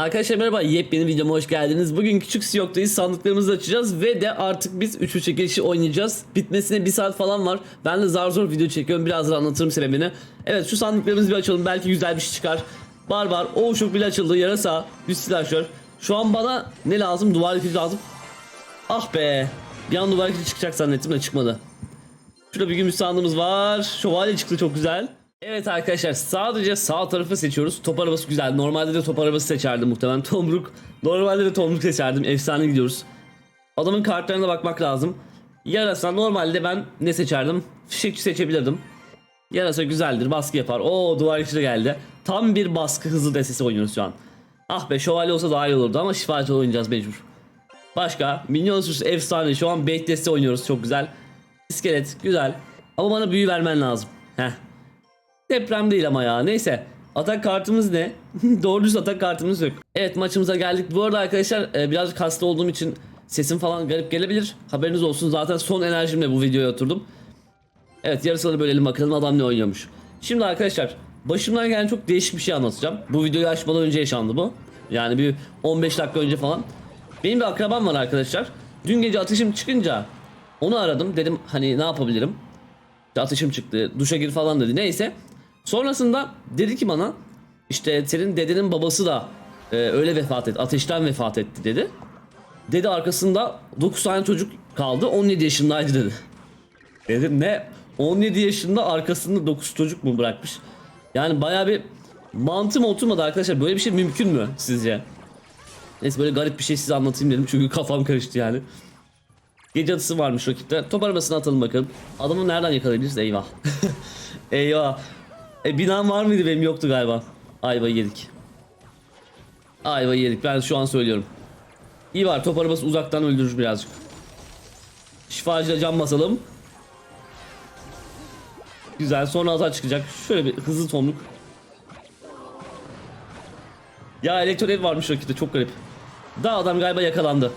Arkadaşlar merhaba yepyeni videoma hoş geldiniz. Bugün küçük Siyok'tayız sandıklarımızı açacağız ve de artık biz üçlü çekilişi oynayacağız. Bitmesine bir saat falan var. Ben de zar zor video çekiyorum birazdan anlatırım sebebini. Evet şu sandıklarımızı bir açalım belki güzel bir şey çıkar. Barbar, Oğuşuk bile açıldı yarasa, bir silahşör. Şu an bana ne lazım duvar yıkıcı lazım. Ah be bir an duvar yıkıcı çıkacak zannettim de çıkmadı. Şurada bir gümüş sandığımız var. Şövalye çıktı çok güzel. Evet arkadaşlar sadece sağ tarafı seçiyoruz. Top arabası güzel. Normalde de top arabası seçerdim muhtemelen. Tomruk. Normalde de tomruk seçerdim. Efsane gidiyoruz. Adamın kartlarına bakmak lazım. Yarasa normalde ben ne seçerdim? Fişekçi seçebilirdim. Yarasa güzeldir. Baskı yapar. Oo duvar içine geldi. Tam bir baskı hızlı destesi oynuyoruz şu an. Ah be şövalye olsa daha iyi olurdu ama şifacı oynayacağız mecbur. Başka minyon sürüsü efsane. Şu an bait deste oynuyoruz çok güzel. İskelet güzel. Ama bana büyü vermen lazım. Heh. Deprem değil ama ya. Neyse. Atak kartımız ne? Doğru düz atak kartımız yok. Evet maçımıza geldik. Bu arada arkadaşlar e, birazcık hasta olduğum için sesim falan garip gelebilir. Haberiniz olsun. Zaten son enerjimle bu videoya oturdum. Evet yarısını bölelim bakalım adam ne oynuyormuş. Şimdi arkadaşlar başımdan gelen çok değişik bir şey anlatacağım. Bu videoyu açmadan önce yaşandı bu. Yani bir 15 dakika önce falan. Benim bir akrabam var arkadaşlar. Dün gece ateşim çıkınca onu aradım. Dedim hani ne yapabilirim? İşte ateşim çıktı. Duşa gir falan dedi. Neyse. Sonrasında dedi ki bana işte senin dedenin babası da e, öyle vefat etti. Ateşten vefat etti dedi. Dedi arkasında 9 tane çocuk kaldı. 17 yaşındaydı dedi. Dedim ne? 17 yaşında arkasında 9 çocuk mu bırakmış? Yani baya bir mantığım oturmadı arkadaşlar. Böyle bir şey mümkün mü sizce? Neyse böyle garip bir şey size anlatayım dedim çünkü kafam karıştı yani. Gece atısı varmış rakipte. Top arabasını atalım bakalım. Adamı nereden yakalayabiliriz? Eyvah. Eyvah. E binam var mıydı benim yoktu galiba. Ayvayı yedik. Ayvayı yedik ben şu an söylüyorum. İyi var top arabası uzaktan öldürür birazcık. Şifacıyla cam basalım. Güzel sonra azar çıkacak. Şöyle bir hızlı tomruk. Ya elektrodev varmış rakipte çok garip. Daha adam galiba yakalandı.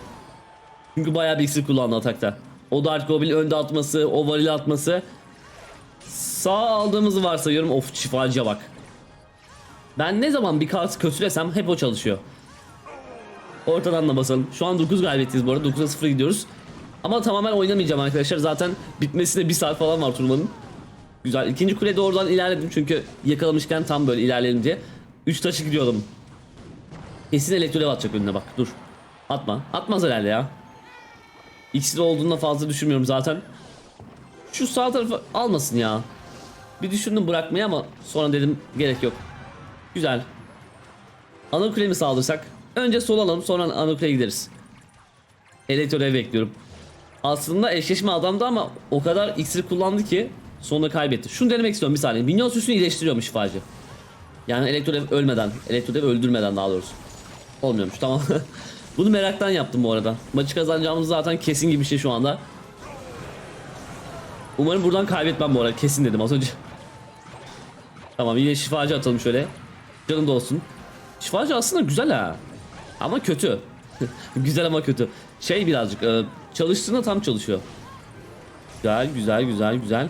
Çünkü bayağı bir iksir kullandı atakta. O Dark Goblin önde atması, o varil atması. Sağ aldığımızı varsayıyorum. Of şifacıya bak. Ben ne zaman bir kart kötülesem hep o çalışıyor. Ortadan da basalım. Şu an 9 galibiyetiyiz bu arada. 9'a 0 gidiyoruz. Ama tamamen oynamayacağım arkadaşlar. Zaten bitmesine bir saat falan var turnuvanın. Güzel. İkinci kulede oradan ilerledim çünkü yakalamışken tam böyle ilerleyelim diye. 3 taşı gidiyordum. Kesin elektrolev atacak önüne bak. Dur. Atma. Atmaz herhalde ya. İkisi de olduğunda fazla düşünmüyorum zaten. Şu sağ tarafı almasın ya. Bir düşündüm bırakmayı ama sonra dedim gerek yok. Güzel. Ana kule mi saldırsak? Önce sol alalım sonra ana kuleye gideriz. Elektrolev bekliyorum. Aslında eşleşme adamdı ama o kadar iksir kullandı ki sonunda kaybetti. Şunu denemek istiyorum bir saniye. Minyon süsünü iyileştiriyormuş şifacı. Yani elektrolev ölmeden, elektrolev öldürmeden daha doğrusu. Olmuyormuş tamam. Bunu meraktan yaptım bu arada. Maçı kazanacağımız zaten kesin gibi bir şey şu anda. Umarım buradan kaybetmem bu arada. Kesin dedim az önce. Tamam yine şifacı atalım şöyle. Canım da olsun. Şifacı aslında güzel ha. Ama kötü. güzel ama kötü. Şey birazcık e, çalıştığında tam çalışıyor. Güzel güzel güzel güzel.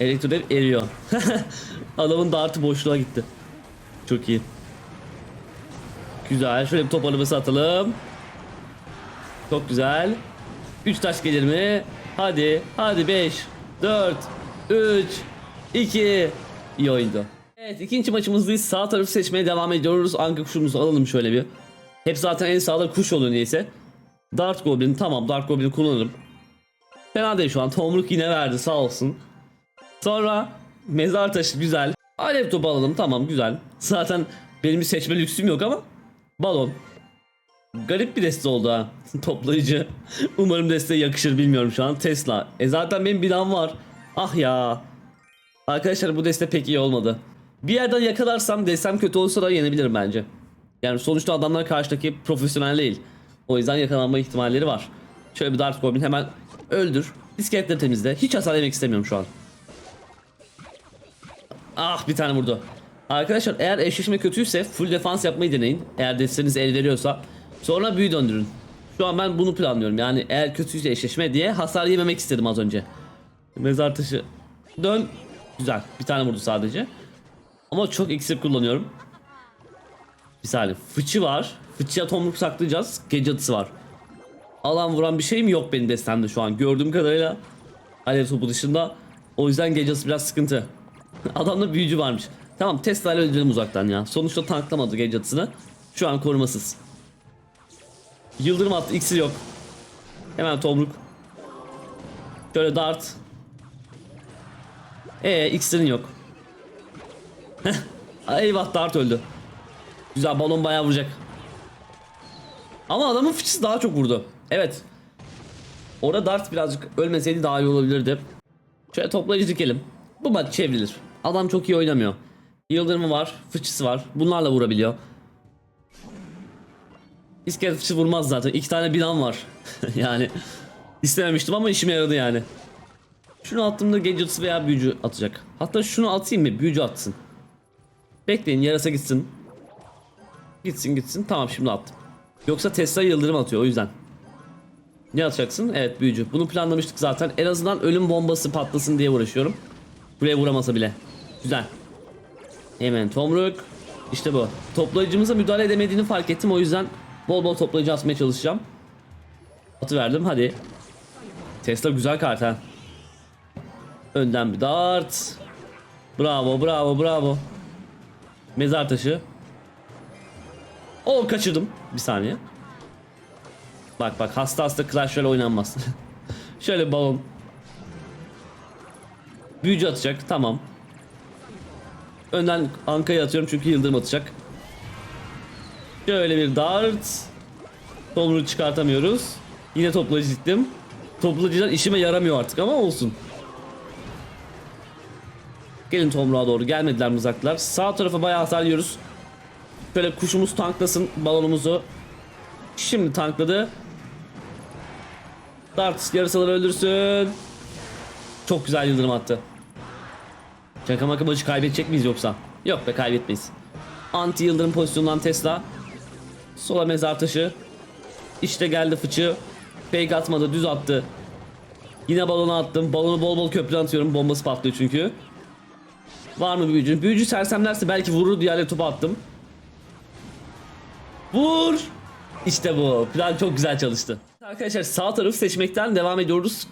Elektrodev eriyor. Adamın dartı boşluğa gitti. Çok iyi. Güzel. Şöyle bir top arabası atalım. Çok güzel. 3 taş gelir mi? Hadi. Hadi 5, 4, 3, 2. İyi oyundu. Evet ikinci maçımızdayız. Sağ tarafı seçmeye devam ediyoruz. Anka kuşumuzu alalım şöyle bir. Hep zaten en sağda kuş oluyor neyse. Dart Goblin tamam Dart Goblin'i kullanırım. Fena değil şu an. Tomruk yine verdi sağ olsun. Sonra mezar taşı güzel. Alev topu alalım tamam güzel. Zaten benim bir seçme lüksüm yok ama. Balon. Garip bir deste oldu ha. Toplayıcı. Umarım desteğe yakışır bilmiyorum şu an. Tesla. E zaten benim binam var. Ah ya. Arkadaşlar bu deste pek iyi olmadı. Bir yerden yakalarsam destem kötü olsa da yenebilirim bence. Yani sonuçta adamlar karşıdaki profesyonel değil. O yüzden yakalanma ihtimalleri var. Şöyle bir Dart Goblin hemen öldür. İskeletleri temizle. Hiç hasar yemek istemiyorum şu an. Ah bir tane vurdu. Arkadaşlar eğer eşleşme kötüyse full defans yapmayı deneyin. Eğer desteniz el veriyorsa. Sonra büyü döndürün. Şu an ben bunu planlıyorum. Yani eğer kötüyse eşleşme diye hasar yememek istedim az önce. Mezar taşı. Dön. Güzel. Bir tane vurdu sadece. Ama çok iksir kullanıyorum. Bir saniye. Fıçı var. Fıçıya tomruk saklayacağız. Gece atısı var. Alan vuran bir şeyim yok benim destemde şu an. Gördüğüm kadarıyla alev topu dışında. O yüzden gece atısı biraz sıkıntı. Adamda büyücü varmış. Tamam Tesla ile öldürelim uzaktan ya. Sonuçta tanklamadı gece atısını. Şu an korumasız. Yıldırım attı. X'i yok. Hemen tomruk. Şöyle dart. Ee X'lerin yok. Eyvah dart öldü. Güzel balon bayağı vuracak. Ama adamın fıçısı daha çok vurdu. Evet. Orada dart birazcık ölmeseydi daha iyi olabilirdi. Şöyle toplayıcı dikelim. Bu maç çevrilir. Adam çok iyi oynamıyor. Yıldırımı var, fıçısı var. Bunlarla vurabiliyor. İskelet fıçı vurmaz zaten. İki tane binam var. yani istememiştim ama işime yaradı yani. Şunu attığımda gadgets veya büyücü atacak. Hatta şunu atayım mı? Büyücü atsın. Bekleyin yarasa gitsin. Gitsin gitsin. Tamam şimdi attım. Yoksa Tesla yıldırım atıyor o yüzden. Ne atacaksın? Evet büyücü. Bunu planlamıştık zaten. En azından ölüm bombası patlasın diye uğraşıyorum. Buraya vuramasa bile. Güzel. Hemen tomruk. İşte bu. Toplayıcımıza müdahale edemediğini fark ettim. O yüzden bol bol toplayıcı atmaya çalışacağım. Atı verdim hadi. Tesla güzel kart ha. Önden bir dart. Bravo bravo bravo. Mezar taşı. O kaçırdım. Bir saniye. Bak bak hasta hasta Clash Royale oynanmaz. Şöyle balon. Büyücü atacak tamam. Önden Anka'yı atıyorum çünkü yıldırım atacak. Şöyle bir dart. Tomruğu çıkartamıyoruz. Yine toplayıcı gittim. Toplayıcılar işime yaramıyor artık ama olsun. Gelin tomruğa doğru gelmediler mızraklar. Sağ tarafa bayağı hasar yiyoruz. Şöyle kuşumuz tanklasın balonumuzu. Şimdi tankladı. Dart yarısaları öldürsün. Çok güzel yıldırım attı. Şaka maka maçı kaybedecek miyiz yoksa? Yok be kaybetmeyiz. Anti yıldırım pozisyonundan Tesla. Sola mezar taşı. İşte geldi fıçı. Fake atmadı düz attı. Yine balona attım. Balonu bol bol köprü atıyorum. Bombası patlıyor çünkü. Var mı büyücü? Büyücü sersemlerse belki vurur diye topu attım. Vur. İşte bu. Plan çok güzel çalıştı. Arkadaşlar sağ tarafı seçmekten devam ediyoruz.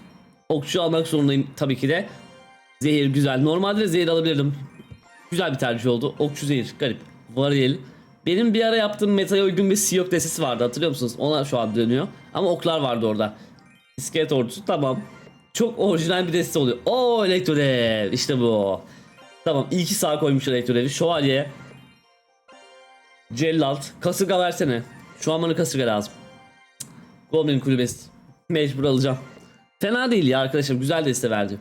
Okçu almak zorundayım tabii ki de. Zehir güzel. Normalde de zehir alabilirdim. Güzel bir tercih oldu. Okçu zehir. Garip. Varil. Benim bir ara yaptığım metaya uygun bir Siyok desesi vardı hatırlıyor musunuz? Ona şu an dönüyor. Ama oklar vardı orada. İskelet ordusu tamam. Çok orijinal bir deste oluyor. Oo elektrodev. İşte bu. Tamam iyi ki sağ koymuşlar elektrodevi. Şövalye. Cellat. Kasırga versene. Şu an bana kasırga lazım. Goblin kulübesi. Mecbur alacağım. Fena değil ya arkadaşım. Güzel deste verdi.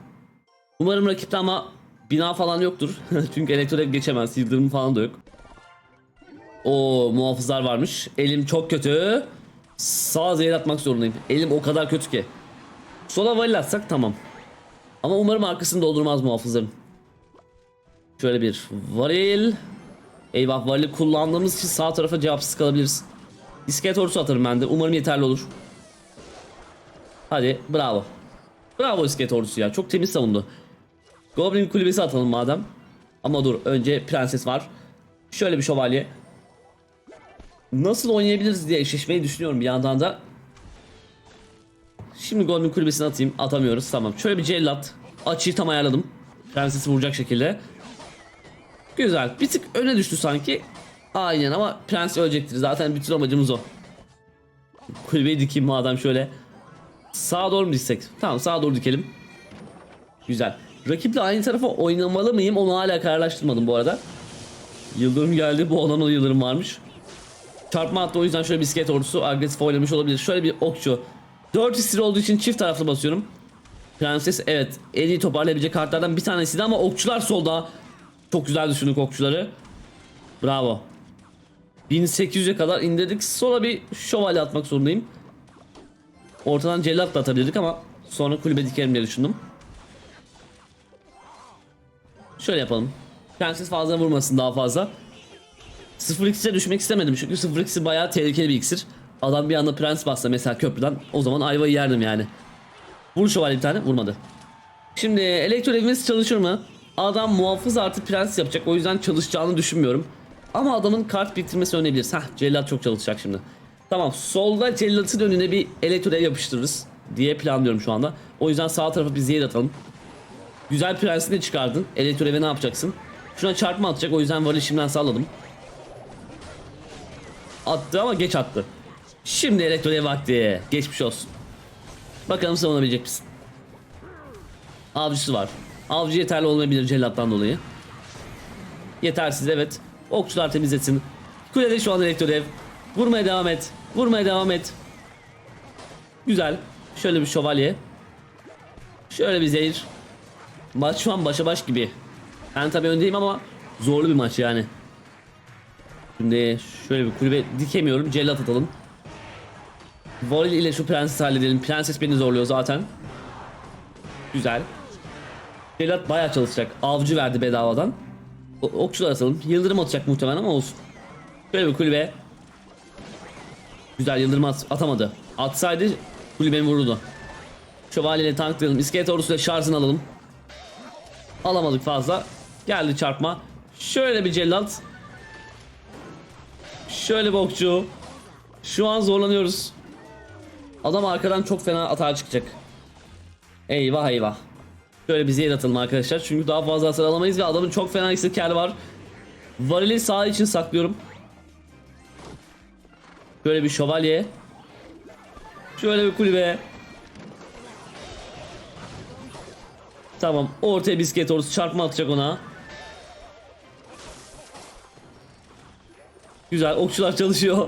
Umarım rakipte ama bina falan yoktur. Çünkü elektrodev geçemez. Yıldırım falan da yok. O muhafızlar varmış. Elim çok kötü. Sağa zehir atmak zorundayım. Elim o kadar kötü ki. Sola varil atsak tamam. Ama umarım arkasını doldurmaz muhafızların. Şöyle bir varil. Eyvah varili kullandığımız için sağ tarafa cevapsız kalabiliriz. İskelet ordusu atarım ben de. Umarım yeterli olur. Hadi bravo. Bravo iskelet ordusu ya. Çok temiz savundu. Goblin kulübesi atalım madem. Ama dur önce prenses var. Şöyle bir şövalye. Nasıl oynayabiliriz diye eşleşmeyi düşünüyorum bir yandan da. Şimdi Goblin kulübesini atayım. Atamıyoruz tamam. Şöyle bir cellat. Açıyı tam ayarladım. Prensesi vuracak şekilde. Güzel. Bir tık öne düştü sanki. Aynen ama prens ölecektir. Zaten bütün amacımız o. Kulübeyi dikeyim madem şöyle. Sağa doğru mu dizsek? Tamam sağa doğru dikelim. Güzel. Rakiple aynı tarafa oynamalı mıyım onu hala kararlaştırmadım bu arada. Yıldırım geldi. Bu olan o yıldırım varmış. Çarpma attı o yüzden şöyle bir iskelet ordusu agresif oynamış olabilir. Şöyle bir okçu. 4 istir olduğu için çift taraflı basıyorum. Prenses evet en iyi toparlayabilecek kartlardan bir tanesiydi ama okçular solda. Çok güzel düşündük okçuları. Bravo. 1800'e kadar indirdik. Sonra bir şövalye atmak zorundayım. Ortadan cellat da atabilirdik ama sonra kulübe dikerim diye düşündüm. Şöyle yapalım. Prenses fazla vurmasın daha fazla. 0x'e düşmek istemedim çünkü 0x'i bayağı tehlikeli bir iksir. Adam bir anda prens bassa mesela köprüden o zaman ayvayı yerdim yani. Vur şövalye bir tane vurmadı. Şimdi elektro evimiz çalışır mı? Adam muhafız artı prens yapacak o yüzden çalışacağını düşünmüyorum. Ama adamın kart bitirmesi önebiliriz. Hah cellat çok çalışacak şimdi. Tamam solda cellatın önüne bir elektroya yapıştırırız diye planlıyorum şu anda. O yüzden sağ tarafa bir zehir atalım. Güzel prensini çıkardın. Elektreve ne yapacaksın? Şuna çarpma atacak o yüzden varı şimdiden salladım. Attı ama geç attı. Şimdi elektroya vakti. Geçmiş olsun. Bakalım savunabilecek misin? Avcısı var. Avcı yeterli olmayabilir cellattan dolayı. Yetersiz evet. Okçular temizlesin. Kulede şu an elektrodev. Vurmaya devam et. Vurmaya devam et. Güzel. Şöyle bir şövalye. Şöyle bir zehir. Maç şu an başa baş gibi. Ben tabii öndeyim ama zorlu bir maç yani. Şimdi şöyle bir kulübe dikemiyorum. Cellat atalım. Voley ile şu prenses halledelim. Prenses beni zorluyor zaten. Güzel. Cellat bayağı çalışacak. Avcı verdi bedavadan. O- okçular atalım. Yıldırım atacak muhtemelen ama olsun. Şöyle bir kulübe. Güzel yıldırım at- atamadı. Atsaydı kulübemi vururdu. Şövalyeyle tanklayalım. İskelet ordusuyla şarjını alalım. Alamadık fazla. Geldi çarpma. Şöyle bir cellat. Şöyle bir okçu. Şu an zorlanıyoruz. Adam arkadan çok fena atağa çıkacak. Eyvah eyvah. Şöyle bir zehir atalım arkadaşlar. Çünkü daha fazla hasar alamayız ve adamın çok fena istikali var. Varili sağ için saklıyorum. Şöyle bir şövalye. Şöyle bir kulübe. Tamam. Ortaya bisiklet orası çarpma atacak ona. Güzel. Okçular çalışıyor.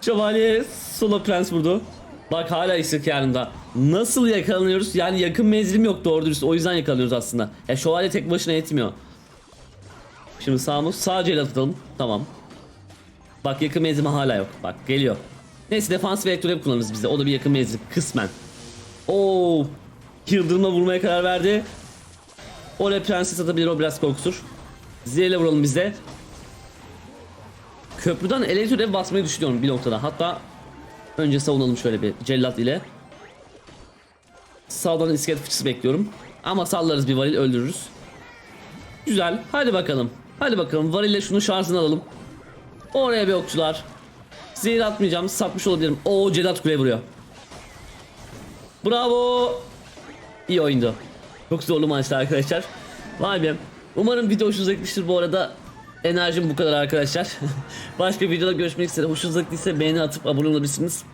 Şövalye solo prens vurdu. Bak hala istikrarında. Nasıl yakalanıyoruz? Yani yakın menzilim yok doğru dürüst. O yüzden yakalanıyoruz aslında. Ya şövalye tek başına yetmiyor. Şimdi sağımız sağ el atalım. Tamam. Bak yakın menzilimi hala yok. Bak geliyor. Neyse defans ve elektronik kullanırız biz de. O da bir yakın menzil kısmen. Oo, Yıldırımla vurmaya karar verdi. Oraya prenses atabilir o biraz korkusur. Zile vuralım biz de. Köprüden elektronik basmayı düşünüyorum bir noktada. Hatta önce savunalım şöyle bir cellat ile. Sağdan iskelet fıçısı bekliyorum. Ama sallarız bir varil öldürürüz. Güzel. Hadi bakalım. Hadi bakalım. Varille şunu şarjını alalım. Oraya bir okçular. Zehir atmayacağım. Satmış olabilirim. Oo Cedat kuleye vuruyor. Bravo. İyi oyundu. Çok zorlu maçtı arkadaşlar. Vay be. Umarım video hoşunuza gitmiştir bu arada. Enerjim bu kadar arkadaşlar. Başka videoda görüşmek üzere. Hoşunuza gittiyse beğeni atıp abone olabilirsiniz.